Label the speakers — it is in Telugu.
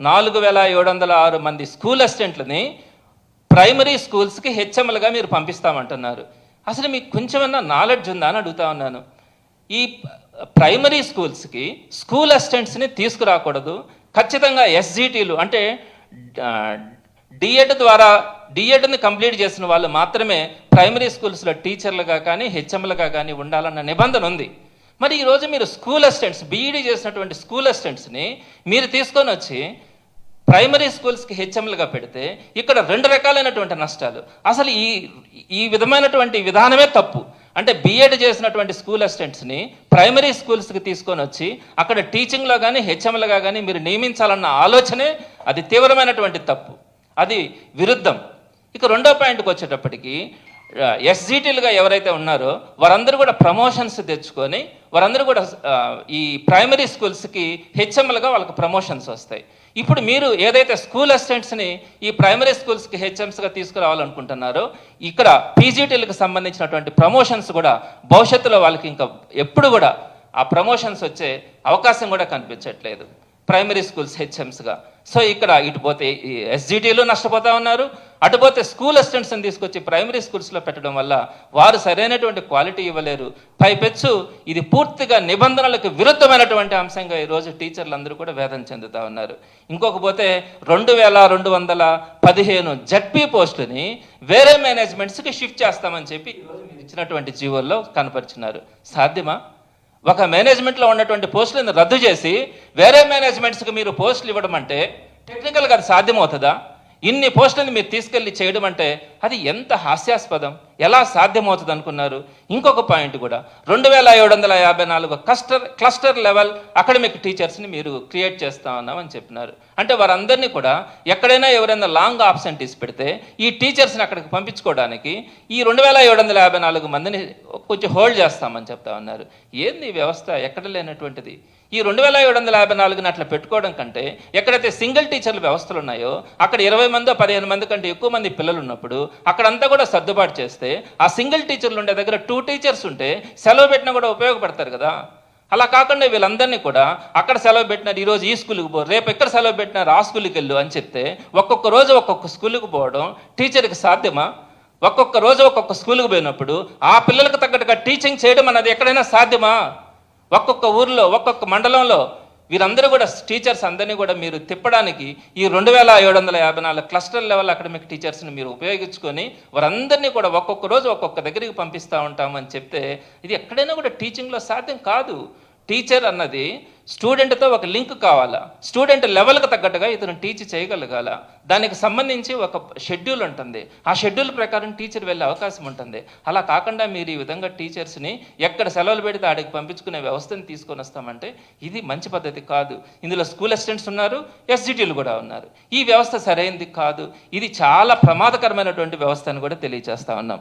Speaker 1: నాలుగు వేల ఏడు వందల ఆరు మంది స్కూల్ అసిస్టెంట్లని ప్రైమరీ స్కూల్స్కి హెచ్ఎంలుగా మీరు పంపిస్తామంటున్నారు. అసలు మీకు కొంచెమన్నా నాలెడ్జ్ ఉందా అని అడుగుతా ఉన్నాను. ఈ ప్రైమరీ స్కూల్స్కి స్కూల్ అసిస్టెంట్స్ని తీసుకురాకూడదు. ఖచ్చితంగా ఎస్జిటీలు అంటే డిఎడ్ ద్వారా డిఎడ్ని కంప్లీట్ చేసిన వాళ్ళు మాత్రమే ప్రైమరీ స్కూల్స్లో టీచర్లుగా కానీ హెచ్ఎంలుగా కానీ ఉండాలన్న నిబంధన ఉంది. మరి ఈరోజు మీరు స్కూల్ అసిస్టెంట్స్ బీఈడీ చేసినటువంటి స్కూల్ అసిస్టెంట్స్ని మీరు తీసుకొని వచ్చి ప్రైమరీ స్కూల్స్కి హెచ్ఎంలుగా పెడితే ఇక్కడ రెండు రకాలైనటువంటి నష్టాలు. అసలు ఈ ఈ విధమైనటువంటి విధానమే తప్పు. అంటే బీఎడ్ చేసినటువంటి స్కూల్ అసిస్టెంట్స్ని ప్రైమరీ స్కూల్స్కి తీసుకొని వచ్చి అక్కడ టీచింగ్లో కానీ హెచ్ఎంలుగా కానీ మీరు నియమించాలన్న ఆలోచనే అది తీవ్రమైనటువంటి తప్పు. అది విరుద్ధం. ఇక రెండో పాయింట్కి వచ్చేటప్పటికి ఎస్జిటీలుగా ఎవరైతే ఉన్నారో వారందరూ కూడా ప్రమోషన్స్ తెచ్చుకొని వారందరూ కూడా ఈ ప్రైమరీ స్కూల్స్కి హెచ్ఎంలుగా వాళ్ళకి ప్రమోషన్స్ వస్తాయి. ఇప్పుడు మీరు ఏదైతే స్కూల్ అసిస్టెంట్స్ని ఈ ప్రైమరీ స్కూల్స్కి హెచ్ఎంస్గా తీసుకురావాలనుకుంటున్నారో ఇక్కడ పీజీటీలకు సంబంధించినటువంటి ప్రమోషన్స్ కూడా భవిష్యత్తులో వాళ్ళకి ఇంకా ఎప్పుడు కూడా ఆ ప్రమోషన్స్ వచ్చే అవకాశం కూడా కనిపించట్లేదు. ప్రైమరీ స్కూల్స్ హెచ్ఎంస్గా సో ఇక్కడ ఇటు పోతే ఎస్జిటీలు నష్టపోతా ఉన్నారు అటుపోతే స్కూల్ అసిస్టెంట్స్ని తీసుకొచ్చి ప్రైమరీ స్కూల్స్లో పెట్టడం వల్ల వారు సరైనటువంటి క్వాలిటీ ఇవ్వలేరు. పైపెచ్చు ఇది పూర్తిగా నిబంధనలకు విరుద్ధమైనటువంటి అంశంగా ఈరోజు టీచర్లు అందరూ కూడా వేదన చెందుతా ఉన్నారు. ఇంకొక పోతే రెండు వేల రెండు వందల పదిహేను జడ్పీ పోస్టుని వేరే మేనేజ్మెంట్స్కి షిఫ్ట్ చేస్తామని చెప్పి ఇచ్చినటువంటి జీవోల్లో కనపరిచినారు. సాధ్యమా? ఒక మేనేజ్మెంట్లో ఉన్నటువంటి పోస్టులను రద్దు చేసి వేరే మేనేజ్మెంట్స్కి మీరు పోస్టులు ఇవ్వడం అంటే టెక్నికల్గా అది సాధ్యమవుతుందా? ఇన్ని పోస్టులను మీరు తీసుకెళ్ళి చేయడం అంటే అది ఎంత హాస్యాస్పదం? ఎలా సాధ్యమవుతుంది అనుకున్నారు? ఇంకొక పాయింట్ కూడా. రెండు వేల ఏడు వందల యాభై నాలుగు క్లస్టర్ క్లస్టర్ లెవెల్ అకాడమిక్ టీచర్స్ని మీరు క్రియేట్ చేస్తా ఉన్నామని చెప్పినారు. అంటే వారందరినీ కూడా ఎక్కడైనా ఎవరైనా లాంగ్ ఆబ్సెంటీస్ పెడితే ఈ టీచర్స్ని అక్కడికి పంపించుకోవడానికి ఈ రెండు వేల ఏడు వందల యాభై నాలుగు మందిని కొంచెం హోల్డ్ చేస్తామని చెప్తా ఉన్నారు. ఏంది ఈ వ్యవస్థ? ఎక్కడ లేనటువంటిది? ఈ రెండు వేల ఏడు వందల యాభై నాలుగుని అట్లా పెట్టుకోవడం కంటే ఎక్కడైతే సింగిల్ టీచర్ల వ్యవస్థలు ఉన్నాయో అక్కడ ఇరవై మందో పదిహేను మంది కంటే ఎక్కువ మంది పిల్లలు ఉన్నప్పుడు అక్కడంతా కూడా సర్దుబాటు చేస్తే ఆ సింగిల్ టీచర్లు ఉండే దగ్గర టూ టీచర్స్ ఉంటే సెలవు పెట్టినా కూడా ఉపయోగపడతారు కదా. అలా కాకుండా వీళ్ళందరినీ కూడా అక్కడ సెలవు పెట్టినారు ఈరోజు ఈ స్కూల్కి పో రేపు ఎక్కడ సెలవు పెట్టినారు ఆ స్కూల్కి వెళ్ళు అని చెప్తే ఒక్కొక్క రోజు ఒక్కొక్క స్కూల్కి పోవడం టీచర్కి సాధ్యమా? ఒక్కొక్క రోజు ఒక్కొక్క స్కూల్కి పోయినప్పుడు ఆ పిల్లలకు తగ్గట్టుగా టీచింగ్ చేయడం అన్నది ఎక్కడైనా సాధ్యమా? ఒక్కొక్క ఊర్లో ఒక్కొక్క మండలంలో వీరందరూ కూడా టీచర్స్ అందరినీ కూడా మీరు తిప్పడానికి ఈ రెండు వేల ఏడు వందల యాభై నాలుగు క్లస్టర్ లెవెల్ అకాడమిక్ టీచర్స్ని మీరు ఉపయోగించుకొని వారందరినీ కూడా ఒక్కొక్క రోజు ఒక్కొక్క దగ్గరికి పంపిస్తూ ఉంటామని చెప్తే ఇది ఎక్కడైనా కూడా టీచింగ్లో సాధ్యం కాదు. టీచర్ అన్నది స్టూడెంట్తో ఒక లింక్ కావాలా? స్టూడెంట్ లెవెల్కి తగ్గట్టుగా ఇతను టీచ్ చేయగలగాల? దానికి సంబంధించి ఒక షెడ్యూల్ ఉంటుంది. ఆ షెడ్యూల్ ప్రకారం టీచర్ వెళ్ళే అవకాశం ఉంటుంది. అలా కాకుండా మీరు ఈ విధంగా టీచర్స్ని ఎక్కడ సెలవులు పెడితే ఆడికి పంపించుకునే వ్యవస్థను తీసుకొని వస్తామంటే ఇది మంచి పద్ధతి కాదు. ఇందులో స్కూల్ అసిస్టెంట్స్ ఉన్నారు ఎస్జిటీలు కూడా ఉన్నారు. ఈ వ్యవస్థ సరైనది కాదు. ఇది చాలా ప్రమాదకరమైనటువంటి వ్యవస్థ అని కూడా తెలియజేస్తా ఉన్నాం.